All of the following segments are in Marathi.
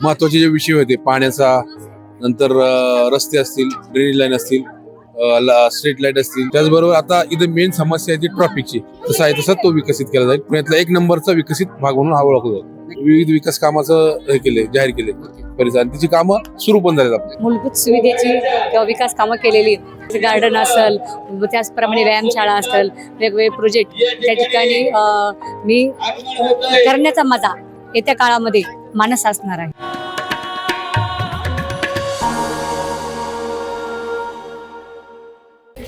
महत्त्वाचे जे विषय होते पाण्याचा नंतर रस्ते असतील ड्रेनेज लाईन असतील स्ट्रीट लाइट असतील. त्याचबरोबर आता इथं मेन समस्या आहे ती ट्रॉफिकची तसं आहे तसं तो विकसित केला जाईल. पुण्यातला एक नंबरचा विकसित भाग म्हणून हा ओळखला जातो विविध विकास कामाचं हे केले जाहीर केले. परिसर तिची कामं सुरू पण झालीत आपली. मूलभूत सुविधेची किंवा विकास कामं केलेली गार्डन असेल त्याचप्रमाणे व्यायामशाळा असेल वेगवेगळे प्रोजेक्ट त्या ठिकाणी मी करण्याचा माझा येत्या काळामध्ये मानस असणार आहे.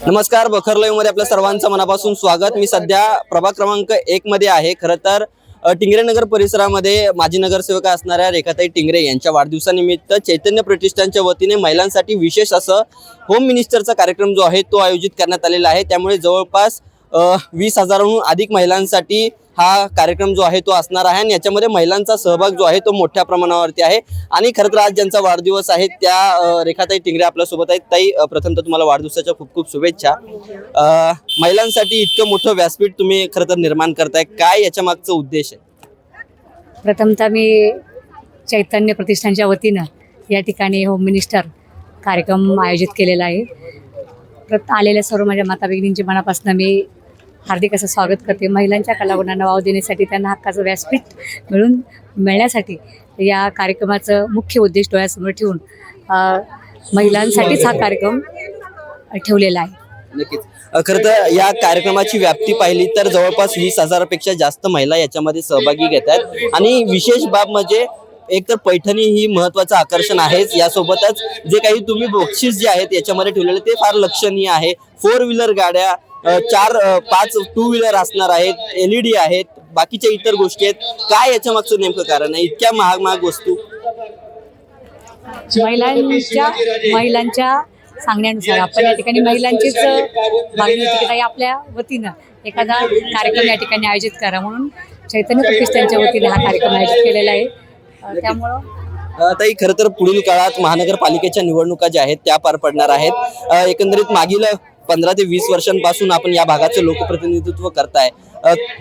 नमस्कार बखरमध्ये आपल्या सर्वांचं मनापासून स्वागत. मी सध्या प्रभाग क्रमांक एक मध्ये आहे. खरं तर टिंगरे नगर परिसरामध्ये माजी नगरसेवका असणाऱ्या रेखाताई टिंगरे यांच्या वाढदिवसानिमित्त चैतन्य प्रतिष्ठानच्या वतीने महिलांसाठी विशेष असं होम मिनिस्टरचा कार्यक्रम जो आहे तो आयोजित करण्यात आलेला आहे. त्यामुळे जवळपास वीस हजाराहून अधिक महिलांसाठी हा कार्यक्रम जो आहे तो असणार आहे आणि याच्यामध्ये महिलांचा सहभाग जो आहे तो मोठ्या प्रमाणावरती आहे. आणि खरं तर आज ज्यांचा वाढदिवस आहे त्या रेखाताई टिंगरे आपल्यासोबत आहेत. ताई प्रथम तर तुम्हाला वाढदिवसाच्या खूप खूप शुभेच्छा. महिलांसाठी इतकं मोठं व्यासपीठ तुम्ही खरं तर निर्माण करताय. काय याच्या मागचा उद्देश आहे? प्रथमतः मी चैतन्य प्रतिष्ठानच्या वतीनं या ठिकाणी होम मिनिस्टर कार्यक्रम आयोजित केलेला आहे. प्रत आलेल्या सर्व माझ्या माता भगिनींचे मनापासून मी हार्दिक असं स्वागत करते. महिलांच्या कलागुणांना वाव देण्यासाठी त्यांना हक्काचं व्यासपीठ मिळून मिळण्यासाठी या कार्यक्रमाचं मुख्य उद्देश डोळ्यासमोर ठेवून महिलांसाठीच हा कार्यक्रम ठेवलेला आहे. नक्कीच. खरं तर या कार्यक्रमाची व्याप्ती पाहिली तर जवळपास वीस हजारापेक्षा जास्त महिला याच्यामध्ये सहभागी घेत आहेत आणि विशेष बाब म्हणजे एक तर पैठणी ही महत्वाचं आकर्षण आहेच. यासोबतच जे काही तुम्ही बक्षीस जे आहेत याच्यामध्ये ठेवलेले ते फार लक्षणीय आहे. फोर व्हीलर गाड्या चार पाच टू व्हीलर असणार आहेत एलईडी आहेत बाकीच्या इतर गोष्टी आहेत. काय याच्या मागचं नेमकं कारण आहे? इतक्या महाग महाग वस्तू. महिलांच्या महिलांच्या सांगण्यानुसार आपण या ठिकाणी महिलांचीच मागणी होती की ताई आपल्या वतीनं एखादा कार्यक्रम या ठिकाणी आयोजित करा म्हणून चैतन्य प्रतिष्ठानच्या वतीने हा कार्यक्रम आयोजित केलेला आहे. त्यामुळं ताई खरं तर पुढील काळात महानगरपालिकेच्या निवडणुका ज्या आहेत त्या पार पडणार आहेत. एकंदरीत मागील पंधरा ते वीस वर्षांपासून आपण या भागाचं लोकप्रतिनिधित्व करताय.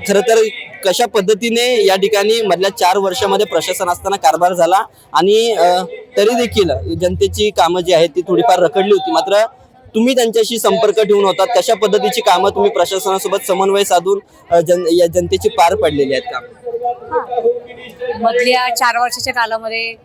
खरं तर कशा पद्धतीने या ठिकाणी मधल्या चार वर्षामध्ये प्रशासन असताना कारभार झाला आणि तरी देखील जनतेची कामं जी आहेत ती थोडीफार रखडली होती. मात्र तुम्ही त्यांच्याशी संपर्क ठेवून होतात. कशा पद्धतीची कामं तुम्ही प्रशासनासोबत समन्वय साधून जन या जनतेची पार पडलेली आहेत काम मधल्या चार वर्षाच्या कालामध्ये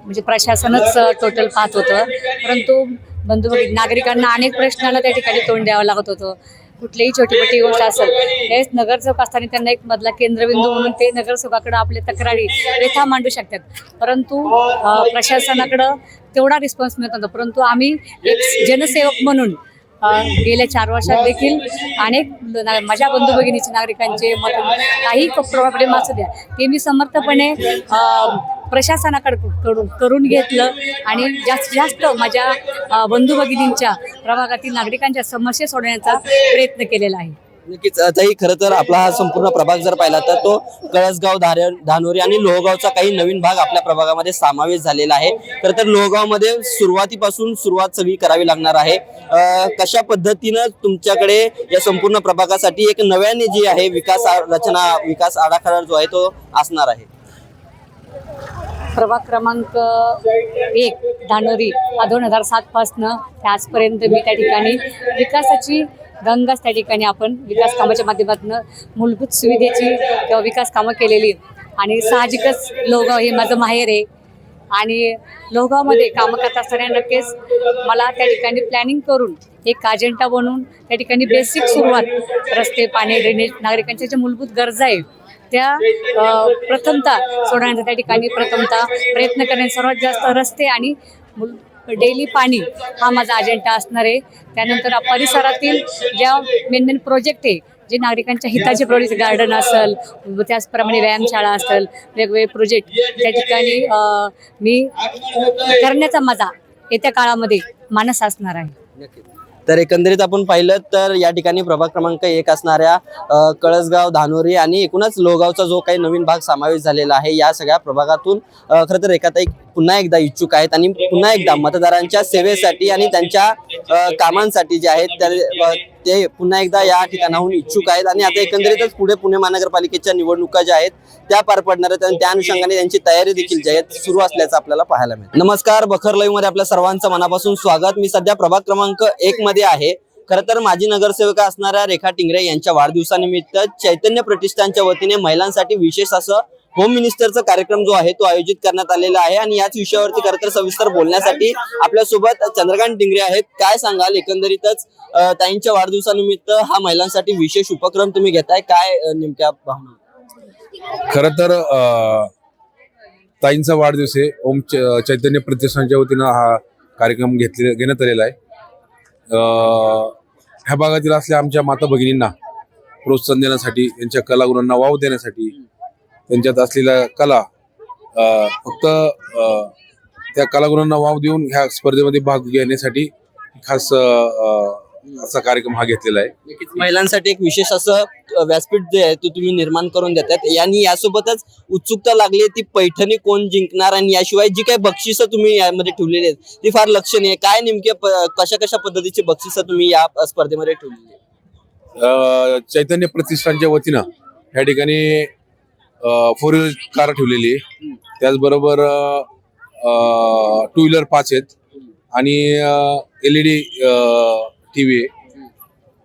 म्हणजे प्रशासनच टोटल पाहत होतं. परंतु बंधू नागरिकांना अनेक प्रश्नाला त्या ठिकाणी तोंड द्यावं लागत होतं. कुठलीही छोटी मोठी गोष्ट असेल हेच नगरसेवक असताना त्यांना एक मधला केंद्रबिंदू म्हणून ते नगरसेवकाकडे आपले तक्रारी व्यथा मांडू शकतात. परंतु अ, प्रशासनाकडं तेवढा रिस्पॉन्स मिळत नव्हता. परंतु आम्ही एक जनसेवक म्हणून गेल्या चार वर्षात देखील अनेक माझ्या बंधू भगिनीचे नागरिकांचे मत काही प्रॉब्लेम असू द्या. ते मी समर्थपणे प्रशासनाकडून करून घेतलं आणि जास्तीत जास्त माझ्या बंधू भगिनींच्या प्रभागातील नागरिकांच्या समस्या सोडवण्याचा प्रयत्न केलेला आहे. नक्कीच. आताही खरं तर आपला हा संपूर्ण प्रभाग जर पाहिला तर तो कळसगाव धारे धानोरी आणि लोहगावचा काही नवीन भाग आपल्या प्रभागामध्ये समावेश झालेला आहे. खरं तर लोहगावमध्ये सुरुवातीपासून सुरुवात सगळी करावी लागणार आहे. कशा पद्धतीनं तुमच्याकडे या संपूर्ण प्रभागासाठी एक नव्याने जी आहे विकास रचना विकास आराखडा जो आहे तो असणार आहे? प्रभाग क्रमांक एक धानोरी हा दोन हजार सातपासनं ते आजपर्यंत मी त्या ठिकाणी विकासाची गंगाच त्या ठिकाणी आपण विकास कामाच्या माध्यमातून मूलभूत सुविधेची किंवा विकास कामं केलेली. आणि साहजिकच लोहगाव हे माझं माहेर आहे. आणि लोहगावमध्ये कामं करत असताना नक्कीच मला त्या ठिकाणी प्लॅनिंग करून एक अजेंडा बनवून त्या ठिकाणी बेसिक सुरुवात रस्ते पाणी ड्रेनेज नागरिकांच्या ज्या मूलभूत गरजा आहे त्या प्रथमता प्रथमतः सोडवण्याचा त्या ठिकाणी प्रथमता प्रयत्न करणे सर्वात जास्त रस्ते आणि डेली पाणी हा माझा अजेंडा असणार आहे. त्यानंतर परिसरातील ज्या मेन मेन प्रोजेक्ट आहे जे नागरिकांच्या हिताचे प्रोजेक्ट गार्डन असेल त्याचप्रमाणे व्यायामशाळा असेल वेगवेगळे प्रोजेक्ट त्या ठिकाणी मी करण्याचा माझा येत्या काळामध्ये मानस असणार आहे. तर एकंदरीत आपण पाहिलं तर या ठिकाणी प्रभाग क्रमांक एक असणाऱ्या कळसगाव धानोरी आणि एकूणच लोगावचा जो काही नवीन भाग समावेश झालेला आहे या सगळ्या प्रभागातून खरं तर रेखाताई पुन्हा एकदा इच्छुक आहेत आणि पुन्हा एकदा मतदारांच्या सेवेसाठी आणि त्यांच्या कामांसाठी जे आहेत ते पुन्हा एकदा या ठिकाणाहून इच्छुक आहेत आणि आता एकंदरीतच पुढे पुणे महानगरपालिकेच्या निवडणुका ज्या आहेत त्या पार पडणार आहेत आणि त्या अनुषंगाने त्यांची तयारी देखील जी आहे सुरू असल्याचं आपल्याला पाहायला मिळेल. नमस्कार बखर लाईव्हमध्ये आपल्या सर्वांचं मनापासून स्वागत. मी सध्या प्रभाग क्रमांक एक मध्ये आहे. खर तर माजी नगरसेविका असणाऱ्या रेखा टिंगरे यांच्या वाढदिवसानिमित्त चैतन्य प्रतिष्ठानच्या वतीने महिलांसाठी विशेष असं होम मिनिस्टरचा कार्यक्रम जो आहे तो आयोजित करण्यात आलेला आहे आणि याच विषयावरती खरं तर सविस्तर बोलण्यासाठी आपल्यासोबत चंद्रकांत डिंगरे आहेत. काय सांगाल? एकंदरीतच ताईंच्या वाढदिवसानिमित्त हा महिलांसाठी विशेष उपक्रम तुम्ही घेताय. काय नेमक्या भावना खर तर ताईंचा वाढदिवस आहे. ओम च- चैतन्य प्रतिष्ठानच्या वतीनं हा कार्यक्रम घेतले घेण्यात आलेला आहे. ह्या भागातील असल्या आमच्या माता भगिनींना प्रोत्साहन देण्यासाठी त्यांच्या कलागुणांना वाव देण्यासाठी त्यांच्यात असलेल्या कला फक्त त्या कलागुणांना वाव देऊन ह्या स्पर्धेमध्ये भाग घेण्यासाठी खास असा कार्यक्रम हा घेतलेला आहे. नक्कीच. महिलांसाठी एक विशेष असं व्यासपीठ जे आहे तो तुम्ही निर्माण करून देतात. आणि यासोबतच उत्सुकता लागली ती पैठणी कोण जिंकणार आणि याशिवाय जी काही बक्षिसं तुम्ही यामध्ये ठेवलेली आहेत ती फार लक्षणीय. काय नेमके कशा कशा पद्धतीची बक्षिसं तुम्ही या स्पर्धेमध्ये ठेवलेली चैतन्य प्रतिष्ठानच्या वतीनं या ठिकाणी फोर व्हीलर कार ठेवलेली आहे. त्याचबरोबर टू व्हीलर पाच आहेत. आणि L E D T V आहे.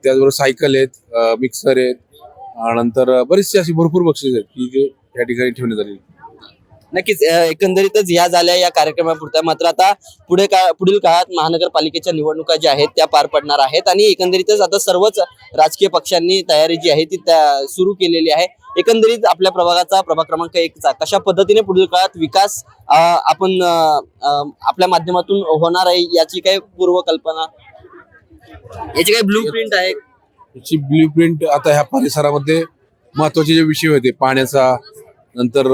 त्याचबरोबर सायकल आहेत मिक्सर आहेत. नंतर बरीचशी अशी भरपूर बक्षीस आहेत की जे या ठिकाणी ठेवण्यात आलेली नक्कीच एकंदरीतच या झाल्या या कार्यक्रमापुरत्या. मात्र आता पुढे का पुढील काळात महानगरपालिकेच्या निवडणुका ज्या आहेत त्या पार पडणार आहेत आणि एकंदरीतच आता सर्वच राजकीय पक्षांनी तयारी जी आहे ती त्या- सुरू केलेली आहे. एकंदरीत आपल्या प्रभागाचा प्रभाग क्रमांक एकचा कशा पद्धतीने पुढील काळात विकास आपण आपल्या माध्यमातून होणार आहे याची काही पूर्वकल्पना? याची काही ब्लू प्रिंट आहे? याची ब्लू प्रिंट आता ह्या परिसरामध्ये महत्त्वाचे जे विषय होते पाण्याचा नंतर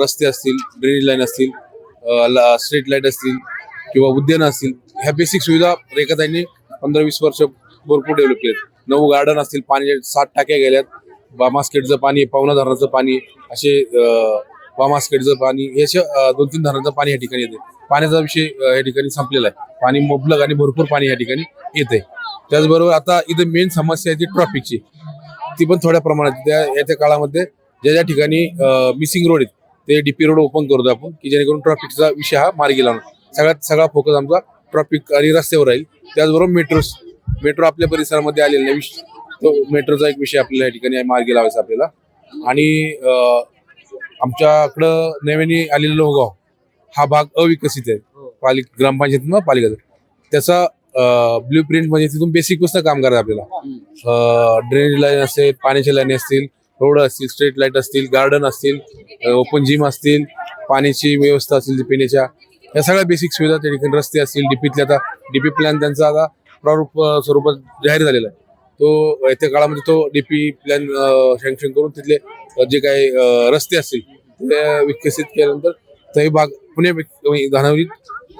रस्ते असतील ड्रेनेज लाईन असतील स्ट्रीट लाइट असतील किंवा उद्यान असतील ह्या बेसिक सुविधा रेखाताईंनी पंधरा वीस वर्ष भरपूर डेव्हलप केलेत. नऊ गार्डन असतील पाणी सात टाक्या गेल्यात. बामास्केटचं पाणी पावना धरणाचं पाणी असे बामास्केटचं पाणी हे असे दोन तीन धरणाचं पाणी या ठिकाणी येते पाण्याचा विषय या ठिकाणी संपलेला आहे. पाणी मुबलक आणि भरपूर पाणी या ठिकाणी येते त्याचबरोबर आता इथं मेन समस्या आहे ती ट्रॉफिकची ती पण थोड्या प्रमाणात त्या येत्या काळामध्ये ज्या ज्या ठिकाणी मिसिंग रोड आहेत ते डीपी रोड ओपन करतो आपण की जेणेकरून ट्रॉफिकचा विषय हा मार्गी लावणार सगळ्यात सगळा फोकस आमचा ट्रॉफिक आणि रस्त्यावर राहील. त्याचबरोबर मेट्रो मेट्रो आपल्या परिसरामध्ये आलेला नाही. तो मेट्रोचा एक विषय आपल्याला या ठिकाणी मार्गी लावायचा आपल्याला. आणि आमच्याकडं नव्याने आलेलं लोहगाव हा भाग अविकसित आहे. पालिक ग्रामपंचायत पालिकेचा त्याचा ब्ल्यू प्रिंट म्हणजे तिथून बेसिकपासून काम करायचं आपल्याला. ड्रेनेज लाईन असेल पाण्याच्या लाईन असतील रोड असतील स्ट्रीट लाइट असतील गार्डन असतील ओपन जिम असतील पाण्याची व्यवस्था असतील पिण्याच्या या सगळ्या बेसिक सुविधा त्या ठिकाणी रस्ते असतील डीपीतले आता डीपी प्लॅन त्यांचा आता प्रारूप स्वरूपात जाहीर झालेला आहे. तो येत्या काळामध्ये तो डीपी प्लॅन सँक्शन करून तिथले जे काही रस्ते असतील ते विकसित केल्यानंतर तोही भाग पुणे विक- धानावरीत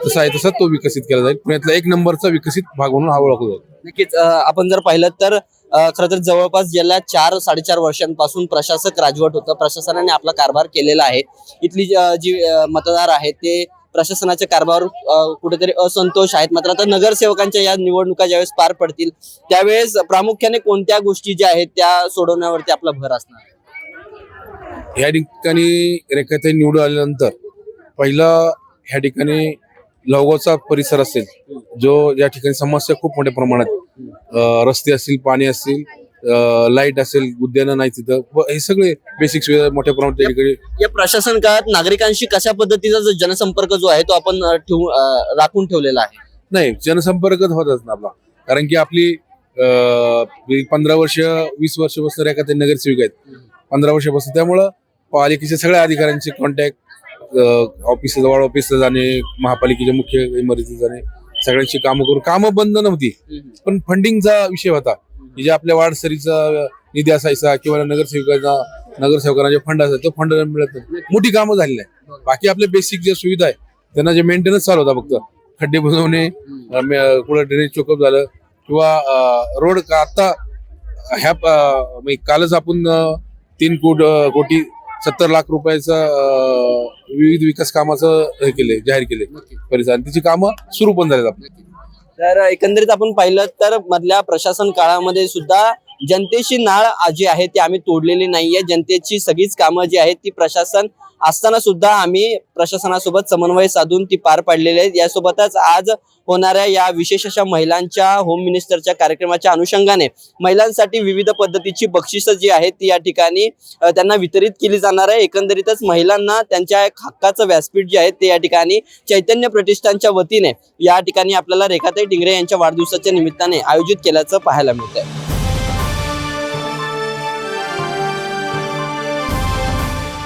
जसा आहे तसा तो विकसित केला जाईल. पुण्यातला एक नंबरचा विकसित भाग म्हणून हा ओळखला जाईल. नक्कीच आपण जर पाहिलं तर खरं तर जवळपास गेल्या चार साडेचार वर्षांपासून प्रशासक राजवट होतं प्रशासनाने आपला कारभार केलेला आहे. इथली जी- मतदार आहेत ते प्रशासनाच्या कारभारावर कुठेतरी असंतोष आहेत. मात्र आता नगरसेवकांच्या या निवडणुका ज्यावेळेस पार पडतील त्यावेळेस प्रामुख्याने कोणत्या गोष्टी ज्या आहेत त्या सोडवण्यावरती आपला भर असणार या ठिकाणी रेखाताई निवडून आल्यानंतर पहिलं ह्या ठिकाणी लवगावचा परिसर असेल जो या ठिकाणी समस्या खूप मोठ्या प्रमाणात रस्ते असतील पाणी असतील लाइट असेल उद्यानं नाही तिथं. हे सगळे बेसिक सुविधा मोठ्या प्रमाणात त्या ठिकाणी या प्रशासन काळात नागरिकांशी कशा पद्धतीचा जो जनसंपर्क जो आहे तो आपण ठेवू राखून ठेवलेला आहे? नाही जनसंपर्कच होतच ना आपला. कारण की आपली पंधरा वर्ष वीस वर्षापासून रेखाताई नगरसेविका आहेत. पंधरा वर्षापासून त्यामुळं पालिकेच्या सगळ्या अधिकाऱ्यांचे कॉन्टॅक्ट ऑफिस जवळ ऑफिसला जाणे महापालिकेच्या मुख्य इमारतीत जाणे सगळ्यांची कामं करून. कामं बंद नव्हती. पण फंडिंगचा विषय होता. जे आपल्या वार्डसरीचा निधी असायचा किंवा नगरसेवकाचा नगरसेवकांना जे फंड असायचा तो फंड मिळत नाही मोठी कामं झालेली आहे. बाकी आपल्या बेसिक ज्या सुविधा आहे त्यांना जे मेंटेनन्स चालू होता फक्त. खड्डे बुजवणे कुठं ड्रेनेज चोकअप झालं किंवा रोड का आता ह्या कालच आपण तीन कोट कोटी सत्तर लाख रुपयाचं विविध विकास कामाचं हे केले जाहीर केले. परिसर. आणि तिची कामं सुरू पण झालेत आपली. तर एकंदरीत आपण पाहिलं तर मधल्या प्रशासन काळामध्ये सुद्धा जनतेची नाळ जी आहे ती आम्ही तोडलेली नाहीये. जनतेची सगळीच कामं जी आहेत ती प्रशासन असताना सुद्धा आम्ही प्रशासनासोबत समन्वय साधून ती पार पाडलेली आहेत यासोबतच आज होणाऱ्या या विशेष अशा महिलांच्या होम मिनिस्टरच्या कार्यक्रमाच्या अनुषंगाने महिलांसाठी विविध पद्धतीची बक्षिसं जी आहेत ती या ठिकाणी त्यांना वितरित केली जाणार आहे. एकंदरीतच महिलांना त्यांच्या एक हक्काचं व्यासपीठ जे आहे ते या ठिकाणी चैतन्य प्रतिष्ठानच्या वतीने या ठिकाणी आपल्याला रेखाताई डिंगरे यांच्या वाढदिवसाच्या निमित्ताने आयोजित केल्याचं पाहायला मिळतंय.